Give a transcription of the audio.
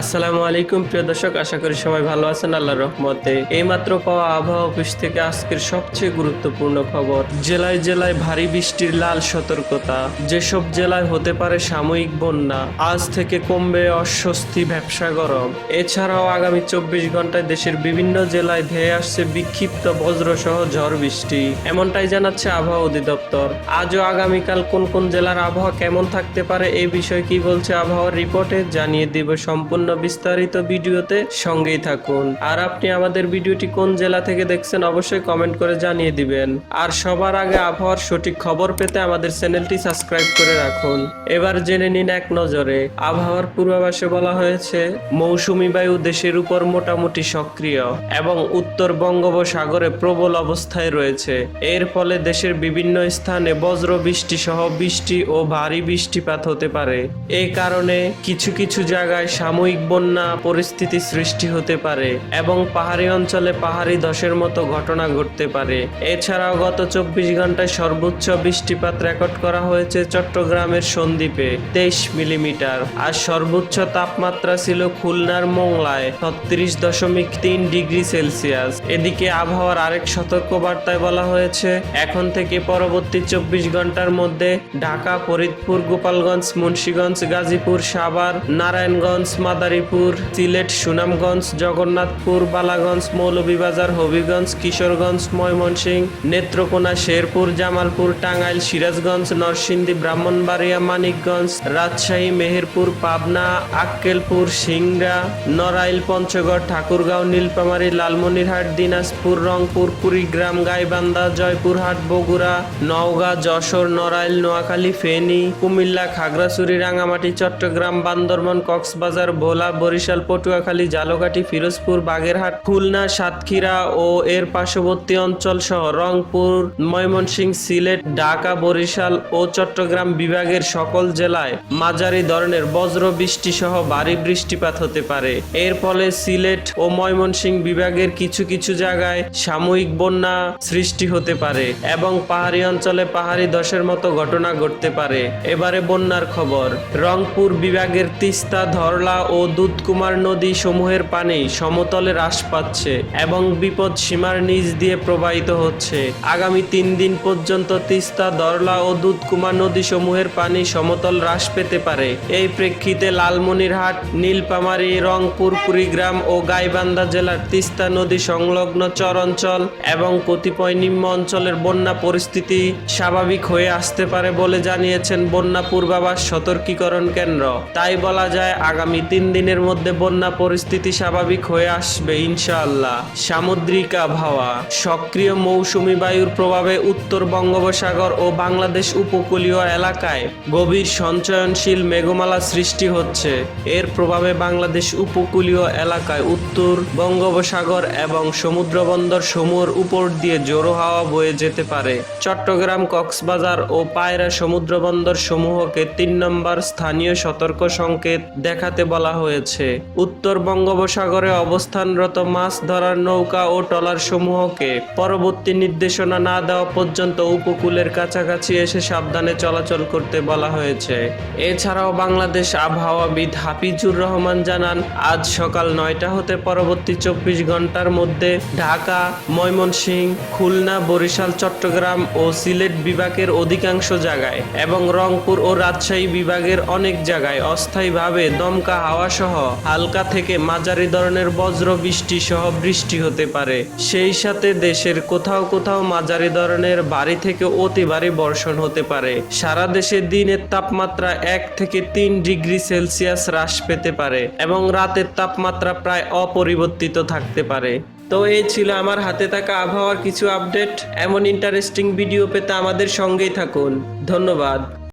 আসসালামু আলাইকুম, প্রিয় দর্শক, আশা করি সবাই ভালো আছেন, আল্লাহর রহমতে। এইমাত্র পাওয়া আবহাওয়া অফিস থেকে আজকের সবচেয়ে গুরুত্বপূর্ণ খবর, জেলায় জেলায় ভারী বৃষ্টির লাল সতর্কতা। যেসব জেলায় হতে পারে সাময়িক বন্যা, আজ থেকে কমবে অস্বস্তি, ব্যবসা গরম। এছাড়াও আগামী চব্বিশ ঘন্টায় দেশের বিভিন্ন জেলায় ধেয়ে আসছে বিক্ষিপ্ত বজ্রসহ ঝড় বৃষ্টি। এমনটাই জানাচ্ছে আবহাওয়া অধিদপ্তর। আজও আগামীকাল কোন কোন জেলার আবহাওয়া কেমন থাকতে পারে এই বিষয়ে কি বলছে আবহাওয়ার রিপোর্টে, জানিয়ে দিব সম্পূর্ণ বিস্তারিত ভিডিওতে সঙ্গেই থাকুন। আর আপনি আমাদের ভিডিওটি কোন জেলা থেকে দেখছেন অবশ্যই কমেন্ট করে জানিয়ে দিবেন। আর সবার আগে আবহাওয়ার সঠিক খবর পেতে আমাদের চ্যানেলটি সাবস্ক্রাইব করে রাখুন। এবার জেনে নিন এক নজরে, আবহাওয়ার পূর্বাভাসে বলা হয়েছে, মৌসুমী বায়ু দেশের উপর মোটামুটি সক্রিয় এবং উত্তর বঙ্গোপসাগরে প্রবল অবস্থায় রয়েছে। এর ফলে দেশের বিভিন্ন স্থানে বজ্র বৃষ্টি সহ বৃষ্টি ও ভারী বৃষ্টিপাত হতে পারে। এই কারণে কিছু কিছু জায়গায় সাময়িক বন্যা পরিস্থিতি সৃষ্টি হতে পারে এবং পাহাড়ি অঞ্চলে পাহাড়ি ধসের মতো ঘটনা ঘটতে পারে। এছাড়াও গত চব্বিশ ঘন্টায় সর্বোচ্চ বৃষ্টিপাত রেকর্ড করা হয়েছে চট্টগ্রামের সন্দ্বীপে, তেইশ মিলিমিটার। আর সর্বোচ্চ তাপমাত্রা ছিল খুলনার মোংলায়, ছত্রিশ দশমিক তিন ডিগ্রি সেলসিয়াস। এদিকে আবহাওয়ার আরেক সতর্ক বার্তায় বলা হয়েছে, এখন থেকে পরবর্তী চব্বিশ ঘণ্টার মধ্যে ঢাকা, ফরিদপুর, গোপালগঞ্জ, মুন্সীগঞ্জ, গাজীপুর, সাভার, নারায়ণগঞ্জ মাদারীপুর, সিলেট, সুনামগঞ্জ, জগন্নাথপুর, বালাগঞ্জ, মৌলভীবাজার, হবিগঞ্জ, কিশোরগঞ্জ, ময়মনসিংহ, নেত্রকোনা, শেরপুর, জামালপুর, টাঙ্গাইল, সিরাজগঞ্জ, নরসিংদী, ব্রাহ্মণবাড়িয়া, মানিকগঞ্জ, রাজশাহী, মেহেরপুর, পাবনা, আক্কেলপুর, সিংড়া, নড়াইল, পঞ্চগড়, ঠাকুরগাঁও নীলপামারী লালমনিরহাট, দিনাজপুর, রংপুর, কুড়িগ্রাম, গাইবান্ধা, জয়পুরহাট, বগুড়া, নওগাঁ, যশোর, নড়াইল, নোয়াখালী, ফেনী, কুমিল্লা, খাগড়াছড়ি, রাঙামাটি, চট্টগ্রাম, বান্দরবান, কক্সবাজার, ভোলা বরিশাল, পটুয়াখালী ঝালকাঠি ফিরোজপুর, বাগেরহাট, খুলনা, সাতক্ষীরা ও এর পার্শ্ববর্তী অঞ্চল সহ রংপুর, ময়মনসিংহ, সিলেট, ঢাকা, বরিশাল ও চট্টগ্রাম বিভাগের সকল জেলায় মাঝারি ধরনের বজ্র বৃষ্টি সহ ভারী বৃষ্টিপাত হতে পারে। এর ফলে সিলেট ও ময়মনসিংহ বিভাগের কিছু কিছু জায়গায় সাময়িক বন্যা সৃষ্টি হতে পারে এবং পাহাড়ি অঞ্চলে পাহাড়ি ধসের মতো ঘটনা ঘটতে পারে। এবারে বন্যার খবর, রংপুর বিভাগের তিস্তা, ধরলা ও দুধকুমার নদী সমূহের পানি সমতলে হ্রাস পাচ্ছে এবং বিপদ সীমার নিচ দিয়ে প্রবাহিত হচ্ছে। আগামী তিন দিন পর্যন্ত তিস্তা, দরলা ও দুধকুমার নদী সমূহের পানি সমতল হ্রাস পেতে পারে। এই প্রেক্ষিতে লালমনিরহাট নীলপামারী রংপুর, কুড়িগ্রাম ও গাইবান্ধা জেলার তিস্তা নদী সংলগ্ন চর অঞ্চল এবং কতিপয় নিম্ন অঞ্চলের বন্যা পরিস্থিতি স্বাভাবিক হয়ে আসতে পারে বলে জানিয়েছেন বন্যা পূর্বাভাস সতর্কীকরণ কেন্দ্র। তাই বলা যায়, আগামী তিন দিনের মধ্যে বন্যা পরিস্থিতি স্বাভাবিক হয়ে আসবে, ইনশাআল্লাহ। সামুদ্রিক আবহাওয়া। সক্রিয় মৌসুমি বায়ুর প্রভাবে উত্তর বঙ্গোপসাগর ও বাংলাদেশ উপকূলীয় এলাকায় গভীর সঞ্চয়নশীল মেঘমালা সৃষ্টি হচ্ছে। এর প্রভাবে বাংলাদেশ উপকূলীয় এলাকায় উত্তর বঙ্গোপসাগর এবং সমুদ্র বন্দর সমূহের উপর দিয়ে জোরো হাওয়া বয়ে যেতে পারে। চট্টগ্রাম, কক্সবাজার ও পায়রা সমুদ্র বন্দর সমূহকে তিন নম্বর স্থানীয় সতর্ক সংকেত দেখাতে বলা হয়েছে। উত্তর বঙ্গোপসাগরে অবস্থানরত মাছ ধরার নৌকা ও ট্রলার সমূহকে পরবর্তী নির্দেশনা না দেওয়া পর্যন্ত উপকূলের কাছাকাছি এসে সাবধানে চলাচল করতে বলা হয়েছে। এছাড়াও বাংলাদেশ আবহাওয়াবিদ হাফিজুর রহমান জানান, আজ সকাল নয়টা হতে পরবর্তী চব্বিশ ঘণ্টার মধ্যে ঢাকা, ময়মনসিংহ, খুলনা, বরিশাল, চট্টগ্রাম ও সিলেট বিভাগের অধিকাংশ জায়গায় এবং রংপুর ও রাজশাহী বিভাগের অনেক জায়গায় অস্থায়ীভাবে দমকা হাওয়া সহ হালকা থেকে মাঝারি ধরনের বজ্র বৃষ্টি সহ বৃষ্টি হতে পারে। সেই সাথে দেশের কোথাও কোথাও মাঝারি ধরনের ভারী থেকে অতি ভারী বর্ষণ হতে পারে। সারা দেশে দিনের তাপমাত্রা এক থেকে তিন ডিগ্রি সেলসিয়াস হ্রাস পেতে পারে এবং রাতের তাপমাত্রা প্রায় অপরিবর্তিত থাকতে পারে। তো এই ছিল আমার হাতে থাকা আবহাওয়ার কিছু আপডেট। এমন ইন্টারেস্টিং ভিডিও পেতে আমাদের সঙ্গেই থাকুন। ধন্যবাদ।